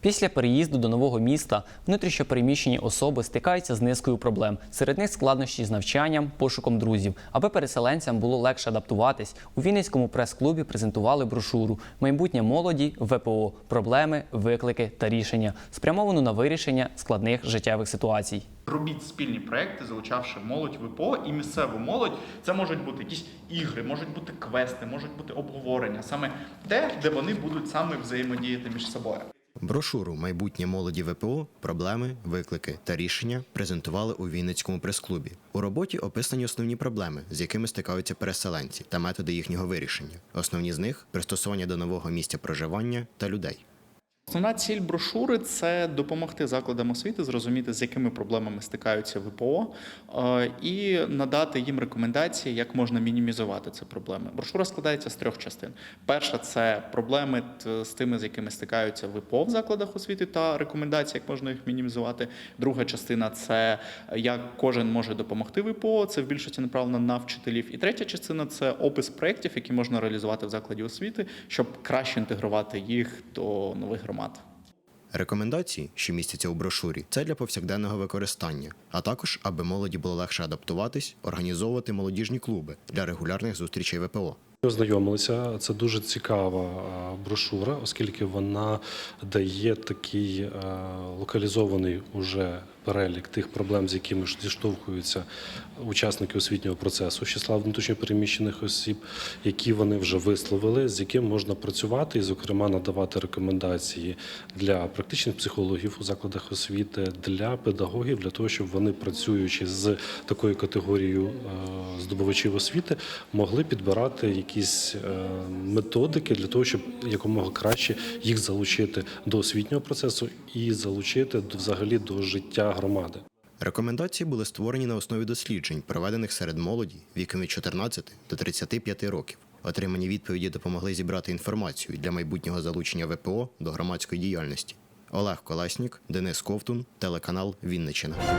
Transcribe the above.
Після переїзду до нового міста внутрішньопереміщені особи стикаються з низкою проблем. Серед них складнощі з навчанням, пошуком друзів. Аби переселенцям було легше адаптуватись, у Вінницькому прес-клубі презентували брошуру Майбутнє молоді ВПО проблеми, виклики та рішення, спрямовану на вирішення складних життєвих ситуацій. Робіть спільні проекти, залучавши молодь ВПО і місцеву молодь. Це можуть бути якісь ігри, можуть бути квести, можуть бути обговорення, саме те, де вони будуть саме взаємодіяти між собою. Брошуру Майбутнє молоді ВПО, проблеми, виклики та рішення презентували у Вінницькому прес-клубі. У роботі описані основні проблеми, з якими стикаються переселенці, та методи їхнього вирішення. Основні з них пристосування до нового місця проживання та людей. Основна ціль брошури це допомогти закладам освіти зрозуміти, з якими проблемами стикаються ВПО, е, і надати їм рекомендації, як можна мінімізувати ці проблеми. Брошура складається з трьох частин. Перша це проблеми з тими, з якими стикаються ВПО в закладах освіти, та рекомендації, як можна їх мінімізувати. Друга частина це як кожен може допомогти ВПО. Це в більшості направлено на вчителів. І третя частина це опис проєктів, які можна реалізувати в закладі освіти, щоб краще інтегрувати їх до нових громад. Рекомендації, що містяться у брошурі, це для повсякденного використання, а також аби молоді було легше адаптуватись, організовувати молодіжні клуби для регулярних зустрічей ВПО. Ознайомилися. Це дуже цікава брошура, оскільки вона дає такий локалізований уже перелік тих проблем, з якими зіштовхуються учасники освітнього процесу числа внутрішньопереміщених осіб, які вони вже висловили, з яким можна працювати, і, зокрема, надавати рекомендації для практичних психологів у закладах освіти, для педагогів, для того, щоб вони, працюючи з такою категорією е, здобувачів освіти, могли підбирати якісь е, методики для того, щоб якомога краще їх залучити до освітнього процесу і залучити взагалі до життя громади. Рекомендації були створені на основі досліджень, проведених серед молоді віком від 14 до 35 років. Отримані відповіді допомогли зібрати інформацію для майбутнього залучення ВПО до громадської діяльності. Олег Колеснік, Денис Ковтун, телеканал Вінниччина.